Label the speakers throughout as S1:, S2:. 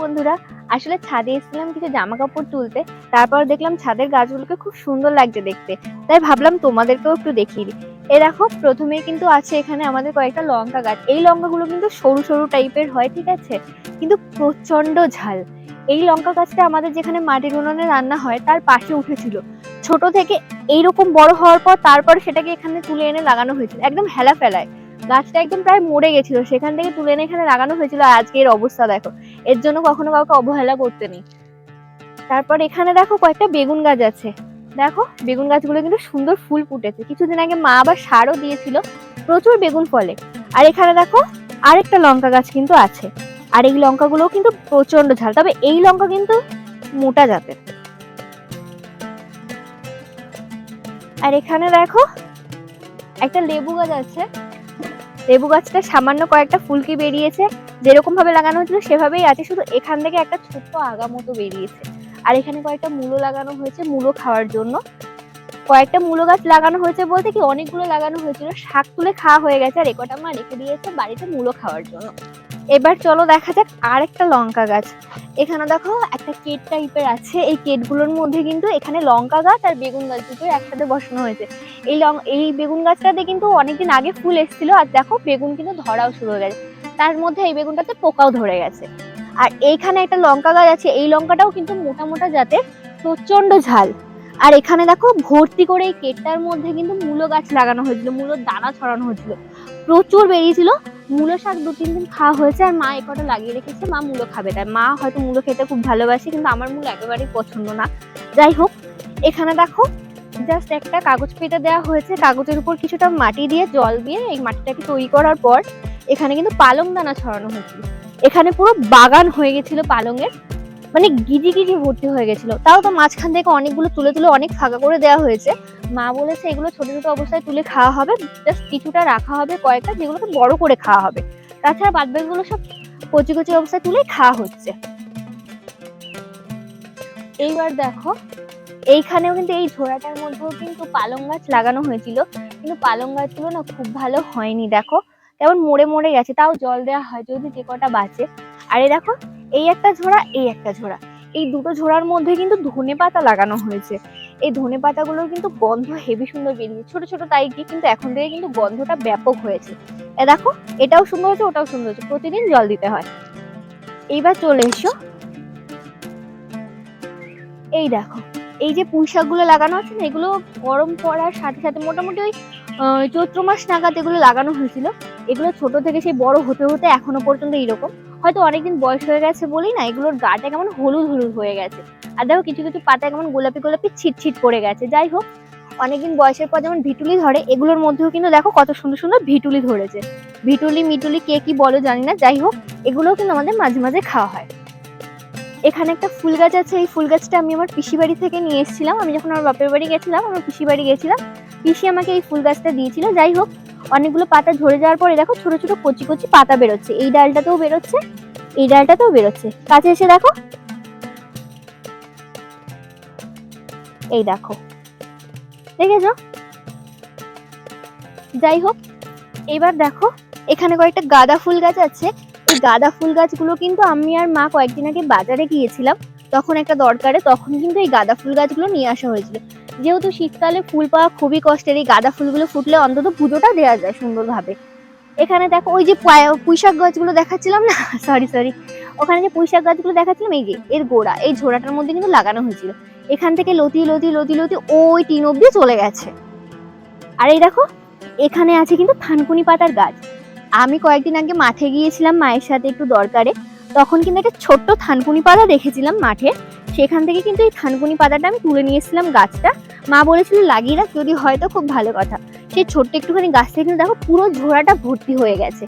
S1: বন্ধুরা, আসলে ছাদে এসেছিলাম কিছু জামা কাপড় তুলতে, তারপর দেখলাম ছাদের গাছগুলোকে খুব সুন্দর লাগছে দেখতে। তাই ভাবলাম তোমাদেরকেও একটু দেখিয়ে দিই। এ দেখো, প্রথমেই কিন্তু আছে এখানে আমাদের কয়েকটা লঙ্কা গাছ। এই লঙ্কাগুলো কিন্তু সরু সরু টাইপের হয়, ঠিক আছে? কিন্তু প্রচণ্ড ঝাল। এই লঙ্কা গাছটা আমাদের যেখানে মাটির উনুনে রান্না হয়, তার পাশে উঠেছিল। ছোট থেকে এইরকম বড় হওয়ার পর তারপর সেটাকে এখানে তুলে এনে লাগানো হয়েছিল, একদম হেলা ফেলায় গাছটা একদম প্রায় মরে গেছিল। সেখান থেকে তুলে এনে এখানে লাগানো হয়েছিল। আজকে এর অবস্থা দেখো। এর জন্য কখনো কাউকে অবহেলা করতে নেই। তারপর এখানে দেখো কয়েকটা বেগুন গাছ আছে। দেখো, বেগুন গাছগুলো কিন্তু সুন্দর ফুল ফুটেছে। কিছুদিন আগে মা আবার সারও দিয়েছিল। প্রচুর বেগুন ফলে। আর এখানে দেখো আরেকটা লঙ্কা গাছ কিন্তু আছে। আর এই লঙ্কাগুলোও কিন্তু প্রচণ্ড ঝাল। তবে এই লঙ্কা কিন্তু মোটা জাতের। আর এখানে দেখো একটা লেবু গাছ আছে। লেবু গাছটা সামান্য কয়েকটা ফুলকি বেরিয়েছে, যেরকম ভাবে লাগানো হয়েছিল সেভাবেই আছে, শুধু এখান থেকে একটা ছোট্ট আগা মতো বেরিয়েছে। আর এখানে কয়েকটা মূলো লাগানো হয়েছে মূলো খাওয়ার জন্য। কয়েকটা মূলো গাছ লাগানো হয়েছে বলতে কি অনেকগুলো লাগানো হয়েছিল, শাক তুলে খাওয়া হয়ে গেছে, আর একটা মা রেখে দিয়েছে বাড়িতে মূলো খাওয়ার জন্য। এবার চলো দেখা যাক আর একটা লঙ্কা গাছ। এখানে দেখো একটা কেট টাইপের আছে। এই কেটগুলোর মধ্যে কিন্তু এখানে লঙ্কা গাছ আর বেগুন গাছ দুটো একসাথে বসানো হয়েছে। এই লং এই বেগুন গাছটাতে কিন্তু অনেকদিন আগে ফুল এসেছিল আর দেখো বেগুন কিন্তু ধরাও শুরু হয়ে গেছে। তার মধ্যে এই বেগুনটাতে পোকাও ধরে গেছে। আর এইখানে একটা লঙ্কা গাছ আছে। এই লঙ্কাটাও কিন্তু মোটা মোটা জাতের প্রচণ্ড ঝাল। আর এখানে দেখো ভর্তি করে এই কেটটার মধ্যে কিন্তু মূলো গাছ লাগানো হয়েছিল। মূলোর দানা ছড়ানো হয়েছিল। প্রচুর বেরিয়েছিল। মূলো শাক দু তিন দিন খাওয়া হয়েছে আর মা একটা লাগিয়ে রেখেছে, মা মূলো খাবে তাই মা হয়তো মূলো খেতে খুব ভালোবাসে কিন্তু আমার মূলো একেবারেই পছন্দ না। যাই হোক, এখানে দেখো জাস্ট একটা কাগজ পেতে দেওয়া হয়েছে। কাগজের উপর কিছুটা মাটি দিয়ে জল দিয়ে এই মাটিটাকে তৈরি করার পর এখানে কিন্তু পালং দানা ছড়ানো হয়েছিল। এখানে পুরো বাগান হয়ে গেছিল পালংয়ের মানে গিজি গিজি ভর্তি হয়ে গেছিল। তাও তো মাঝখান থেকে অনেকগুলো তুলে তুলে অনেক ফাঁকা করে দেওয়া হয়েছে। মা বলেছে এগুলো ছোট ছোট অবস্থায় তুলে খাওয়া হবে জাস্ট কিছুটা রাখা হবে কয়েকটা যেগুলোকে বড় করে খাওয়া হবে। তাছাড়া বাদ বাকিগুলো সব কচি কচি অবস্থায় তুলে খাওয়া হচ্ছে। এইবার দেখো, এইখানেও কিন্তু এই ঝোড়াটার মধ্যেও কিন্তু পালং গাছ লাগানো হয়েছিল, কিন্তু পালং গাছগুলো না খুব ভালো হয়নি, দেখো। কেমন মরে মরে গেছে, তাও জল দেওয়া হয় যদি যে কটা বাঁচে। আর এই দেখো, এই একটা ঝোড়া, এই একটা ঝোড়া। এই দুটো ঝোড়ার মধ্যে কিন্তু ধনে পাতা লাগানো হয়েছে। এই ধনে পাতাগুলোর কিন্তু গন্ধ হেভি সুন্দর বেরিয়েছে ছোট ছোট তাই কি কিন্তু এখন থেকে কিন্তু গন্ধটা ব্যাপক হয়েছে। এ দেখো, এটাও সুন্দর হয়েছে, ওটাও সুন্দর হয়েছে। প্রতিদিন জল দিতে হয়। এইবার চলে এসো। এই দেখো, এই যে পুঁই শাকগুলো লাগানো আছে না, এগুলো গরম পড়ার সাথে সাথে মোটামুটি ওই চৈত্র মাস নাগাদ এগুলো লাগানো হয়েছিল। এগুলো ছোট থেকে সেই বড় হতে হতে এখনও পর্যন্ত এইরকম। হয়তো অনেকদিন বয়স হয়ে গেছে বলেই না, এগুলোর গাটা কেমন হলুদ হলুদ হয়ে গেছে। আর দেখো কিছু কিছু পাতা কেমন গোলাপি গোলাপি ছিট ছিট পড়ে গেছে। যাই হোক, অনেকদিন বয়সের পর যেমন ভিটুলি ধরে, এগুলোর মধ্যেও কিন্তু দেখো কত সুন্দর সুন্দর ভিটুলি ধরেছে। ভিটুলি, মিটুলি কে কি বলো জানি না, যাই হোক, এগুলোও কিন্তু আমাদের মাঝে মাঝে খাওয়া হয়। এখানে একটা ফুল গাছ আছে, এই ফুল গাছটা আমি আমার পিসি বাড়ি থেকে নিয়ে এসেছিলাম। আমি যখন আমার বাপের বাড়ি গেছিলাম, আমার পিসি বাড়ি গেছিলাম, পিসি আমাকে এই ফুল গাছটা দিয়েছিল। যাই হোক, অনেকগুলো পাতা ঝরে যাওয়ার পরে দেখো ছোট ছোট কচি কচি পাতা বেরোচ্ছে। এই ডালটাতেও বেরোচ্ছে, এই ডালটাতেও বেরোচ্ছে। কাছে এসে দেখো এই দেখো। দেখেছ? যাই হোক এবার দেখো, এখানে কয়েকটা গাঁদা ফুল গাছ আছে। এই গাঁদা ফুল গাছগুলো কিন্তু আমি আর মা কয়েকদিন আগে বাজারে গিয়েছিলাম। তখন একটা দরকারে, তখন কিন্তু এই গাঁদা ফুল গাছগুলো নিয়ে আসা হয়েছিল। যেহেতু শীতকালে ফুল পাওয়া খুবই কষ্টের, এই গাঁদা ফুলগুলো ফুটলে অন্তত পুজোটা দেওয়া যায় সুন্দরভাবে। এখানে দেখো, ওই যে পুঁইশাক গাছগুলো দেখাচ্ছিলাম না? সরি সরি ওখানে যে পুঁইশাক গাছগুলো দেখাচ্ছিলাম, এই যে, এর গোড়া, এই ঝোড়াটার মধ্যে কিন্তু লাগানো হয়েছিল। এখান থেকে লতি লতি লতি লতি, ওই টিন অব্দি চলে গেছে। আর এই দেখো, এখানে আছে কিন্তু থানকুনি পাতার গাছ। আমি কয়েকদিন আগে মাঠে গিয়েছিলাম মায়ের সাথে একটু দরকারে, তখন কিন্তু একটা ছোট্ট থানকুনি পাতা দেখেছিলাম মাঠে। সেখান থেকে কিন্তু এই থানকুনি পাতাটা আমি তুলে নিয়েছিলাম গাছটা। মা বলেছিল, লাগিয়ে রাখ, যদি হয় তো খুব ভালো কথা। সেই ছোট্ট একটুখানি গাছ থেকে কিন্তু দেখো, পুরো ঝোড়াটা ভর্তি হয়ে গেছে।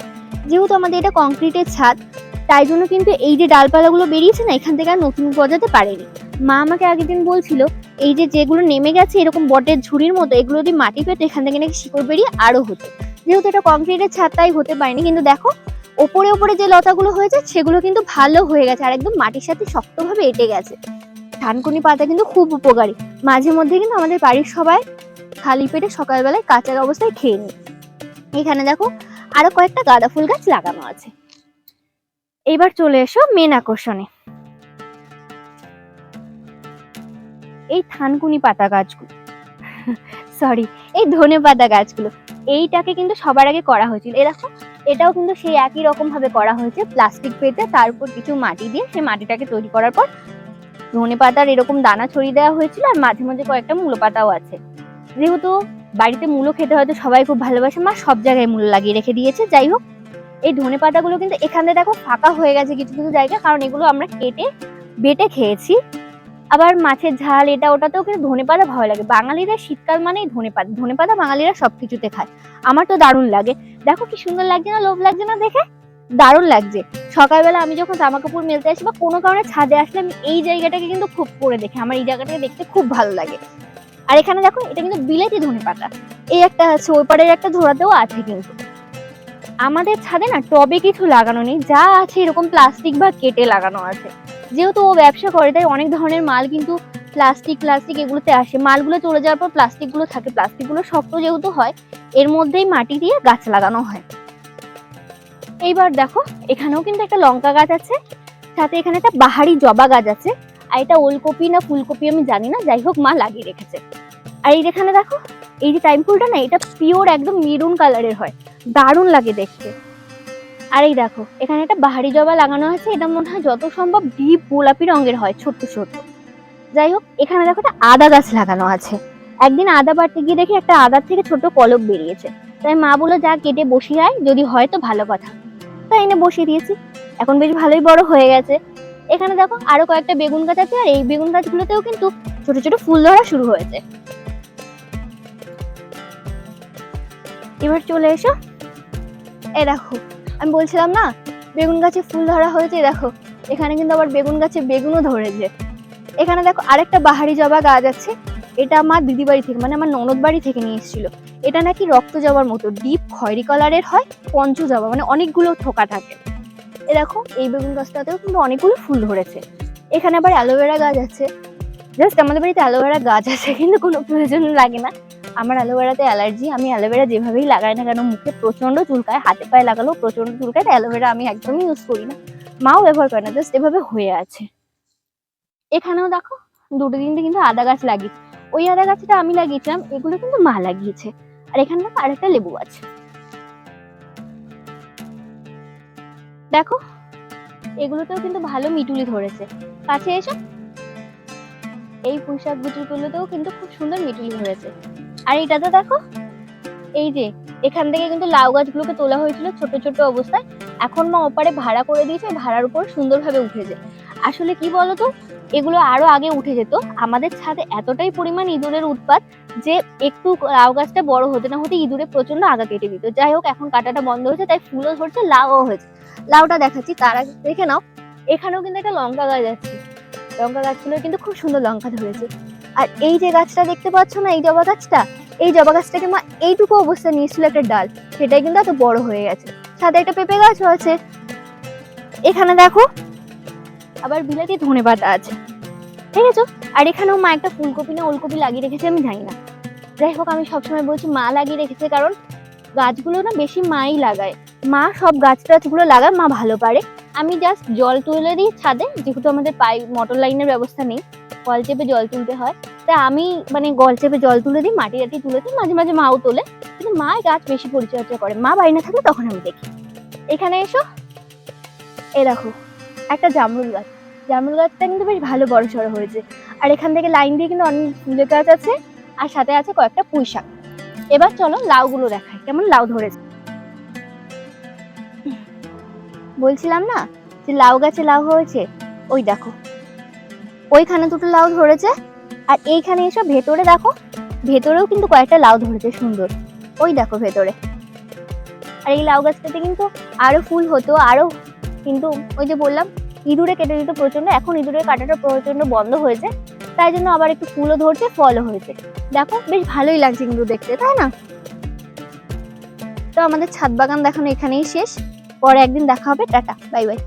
S1: যেহেতু আমাদের এটা কংক্রিটের ছাদ তাই জন্য কিন্তু এই যে ডালপালাগুলো বেরিয়েছে না, এখান থেকে আর নতুন গজাতে পারেনি। মা আমাকে আগের দিন বলছিল, এই যে যেগুলো নেমে গেছে এরকম বটের ঝুড়ির মতো, এগুলো যদি মাটি পেতো এখান থেকে নাকি শিকড় বেরিয়ে আরও হতো। যেহেতু এটা কংক্রিটের ছাদ, তাই হতে পারেনি। কিন্তু দেখো, ওপরে ওপরে যে লতাগুলো হয়েছে, সেগুলো কিন্তু ভালো হয়ে গেছে আর একদম মাটির সাথে শক্তভাবে এঁটে গেছে। ধানকুনি পাতা কিন্তু খুব উপকারী। মাঝে মধ্যে কিন্তু আমাদের বাড়ির সবাই খালি পেটে সকালবেলায় কাঁচা অবস্থায় খেয়ে নিই এখানে দেখো আরও কয়েকটা গাঁদা ফুল গাছ লাগানো আছে। এবার চলে এসো মেন আকর্ষণে। এই থানকুনি পাতা গাছগুলো। সরি এই ধনে পাতা গাছগুলো। এইটাকে কিন্তু সবার আগে করা হয়েছিল। এরকম এটাও কিন্তু সেই একই রকম ভাবে করা হয়েছে। প্লাস্টিক পেতে তার উপর কিছু মাটি দিয়ে সেই মাটিটাকে তৈরি করার পর ধনে পাতার এরকম দানা ছড়িয়ে দেওয়া হয়েছিল আর মাঝে মাঝে কয়েকটা মূলো পাতাও আছে। যেহেতু বাড়িতে মূলো খেতে হয়তো সবাই খুব ভালোবাসে, মা সব জায়গায় মূলো লাগিয়ে রেখে দিয়েছে। যাই হোক এই ধনে পাতাগুলো কিন্তু এখানে দেখো ফাঁকা হয়ে গেছে কিছু কিছু জায়গা কারণ এগুলো আমরা কেটে, বেটে খেয়েছি। আবার মাছের ঝাল এটা ওটাতেও কিন্তু ধনে পাতা ভালো লাগে। বাঙালিরা শীতকাল মানেই ধনে পাতা। ধনে পাতা বাঙালিরা সবকিছুতে খায়। আমার তো দারুণ লাগে। দেখো কি সুন্দর লাগছে না? লোভ লাগছে না দেখে? দারুণ লাগছে। সকালবেলা আমি যখন জামা কাপড় মেলতে আসি বা কোনো কারণে ছাদে আসলে আমি এই জায়গাটাকে কিন্তু খুব করে দেখি। আমার এই জায়গাটাকে দেখতে খুব ভালো লাগে। আর এখানে দেখো এটা কিন্তু বিলেতি ধনে পাতা। এই একটা আছে ওই পাড়ের একটা ধরাতেও আছে কিন্তু। আমাদের ছাদে না টবে কিছু লাগানো নেই। যা আছে এরকম প্লাস্টিক বা কেটে লাগানো আছে। যেহেতু ও ব্যবসা করে, তাই অনেক ধরনের মাল কিন্তু প্লাস্টিক প্লাস্টিক এগুলোতে আসে। মালগুলো চলে যাওয়ার পর প্লাস্টিকগুলো থাকে। প্লাস্টিকগুলো শক্ত যেহেতু হয়, এর মধ্যেই মাটি দিয়ে গাছ লাগানো হয়। এইবার দেখো, এখানেও কিন্তু একটা লঙ্কা গাছ আছে। সাথে এখানে একটা বাহারি জবা গাছ আছে। আর এটা ওলকপি না ফুলকপি আমি জানি না। যাই হোক, মা লাগিয়ে রেখেছে। আর এই যেখানে দেখো, এই যে টাইম ফুলটা না, এটা পিওর একদম মেরুন কালারের হয়। দারুণ লাগে দেখতে। আর এই দেখো, এখানে একটা বাহারি জবা লাগানো আছে, এটা মনে হয় যত সম্ভব ডিপ গোলাপি রঙের হয়, ছোট্ট ছোট্ট। যাই হোক, এখানে দেখো একটা আদা গাছ লাগানো আছে। একদিন আদা বাড়তে গিয়ে দেখি একটা আদার থেকে ছোট কলব বেরিয়েছে। তাই মা বলল, যা, কেটে বসিয়ে আয়, যদি হয় তো ভালো কথা। তাই এনে বসিয়ে দিয়েছি। এখন বেশ ভালোই বড় হয়ে গেছে। এখানে দেখো আরও কয়েকটা বেগুন গাছ আছে, আর এই বেগুন গাছগুলোতেও কিন্তু ছোট ছোট ফুল ধরা শুরু হয়েছে। এবার চলে এসো। এই দেখো, আমি বলছিলাম না, বেগুন গাছে ফুল ধরা হয়েছে, দেখো, এখানে কিন্তু আবার বেগুন গাছে বেগুনও ধরেছে। এখানে দেখো আরেকটা বাহারি জবা গাছ আছে, এটা আমার দিদি বাড়ি থেকে মানে আমার ননদ বাড়ি থেকে নিয়ে এসেছিল। এটা নাকি রক্ত জবার মতো, ডিপ খয়েরি কালারের হয়, পঞ্চ জবা মানে অনেকগুলো থোকা থাকে। এ দেখো, এই বেগুন গাছটাতেও কিন্তু অনেকগুলো ফুল ধরেছে। এখানে আবার অ্যালোভেরা গাছ আছে। জাস্ট আমাদের বাড়িতে অ্যালোভেরা গাছ আছে, কিন্তু কোনো প্রয়োজন লাগে না। আমার অ্যালোভেরাতে অ্যালার্জি, আমি অ্যালোভেরা যেভাবেই লাগাই না কেন, মুখে প্রচণ্ড চুলকায়, হাতে পায়ে লাগালেও প্রচণ্ড চুলকায় অ্যালোভেরা আমি একদমই ইউজ করি না। মাও ব্যবহার করে না জাস্ট এভাবে হয়ে আছে। এখানেও দেখো, দুটো তিনটে কিন্তু আদা গাছ লাগিয়েছে ওই আদা গাছটা আমি লাগিয়েছিলাম, এগুলো কিন্তু মা লাগিয়েছে। আর এখানে দেখো আরেকটা লেবু গাছ। দেখো, এগুলোতেও কিন্তু ভালো মিটুলি ধরেছে। কাছে এসো। এই পুঁইশাক গুটিগুলোতেও কিন্তু খুব সুন্দর মিটুলি ধরেছে। আর এটাতে দেখো, এই যে, এখান থেকে কিন্তু লাউ গাছগুলোকে তোলা হয়েছিল ছোট ছোট অবস্থায়। এখন মা ওপারে ভাড়া করে দিয়েছে ভাড়ার উপর সুন্দরভাবে উঠেছে। আসলে কি বলতো, এগুলো আরও আগে উঠে যেত। আমাদের ছাদে এতটাই পরিমাণ ইঁদুরের উৎপাত যে একটু লাউ গাছটা বড় হতে না হতে ইঁদুরে প্রচণ্ড আগা কেটে দিত। যাই হোক, এখন কাটাটা বন্ধ হয়েছে, তাই ফুলও ধরছে, লাউও হয়েছে। লাউটা দেখাচ্ছি, তার আগে দেখে নাও, এখানেও কিন্তু একটা লঙ্কা গাছ আছে। লঙ্কা গাছগুলো কিন্তু খুব সুন্দর লঙ্কা ধরেছে। আর এই যে গাছটা দেখতে পাচ্ছ না, এই জবা গাছটা, এই জবা গাছটাকে মা এইটুকু অবস্থা নিয়েছিল একটা ডাল, সেটাই কিন্তু এত বড় হয়ে গেছে। সাথে একটা পেঁপে গাছও আছে। এখানে দেখো, আবার বিলাতি ধনে পাতা আছে। ঠিক আছে আর এখানেও মা একটা ফুলকপি না ওলকপি লাগিয়ে রেখেছে, আমি জানি না। যাই হোক, আমি সবসময় বলছি মা লাগিয়ে রেখেছে, কারণ গাছগুলো না বেশি মাই লাগায়। মা সব গাছ টাছগুলো লাগায় মা ভালো পারে। আমি জাস্ট জল তুলে দিই ছাদে, যেহেতু আমাদের পাই মোটর লাইনের ব্যবস্থা নেই। কল চেপে জল তুলতে হয়। তাই আমি মানে গল চেপে জল তুলে দিই মাটি টাটি তুলে দিই, মাঝে মাঝে মাও তোলে। কিন্তু মা গাছ বেশি পরিচর্যা করে। মা বাড়ি না থাকলে তখন আমি দেখি। এখানে এসো। এ দেখো, একটা জামরুল গাছ। জামরুল গাছটা কিন্তু বেশ ভালো বড় সড়ো হয়েছে। আর এখান থেকে লাইন দিয়ে কিন্তু অনেক ফুলের গাছ আছে। আর সাথে আছে কয়েকটা পুঁই শাক। এবার চলো লাউগুলো দেখাই, কেমন লাউ ধরেছে। বলছিলাম না যে লাউ গাছে লাউ হয়েছে? ওই দেখো। ওইখানে দুটো লাউ ধরেছে। আর এইখানে এসে, ভেতরে দেখো, ভেতরেও কিন্তু কয়েকটা লাউ ধরেছে, সুন্দর। ওই দেখো ভেতরে। আর এই লাউ গাছটাতে কিন্তু আরও ফুল হতো, আরও কিন্তু ওই যে বললাম, ইঁদুরে কেটে দিত প্রচণ্ড এখন ইঁদুরের কাটাটা প্রচণ্ড বন্ধ হয়েছে। তাই জন্য আবার একটু ফুলও ধরছে, ফলও হয়েছে। দেখো, বেশ ভালোই লাগছে কিন্তু দেখতে, তাই না? তো আমাদের ছাদ বাগান দেখানো এখানেই শেষ। পরে একদিন দেখা হবে, টাটা, বাই বাই।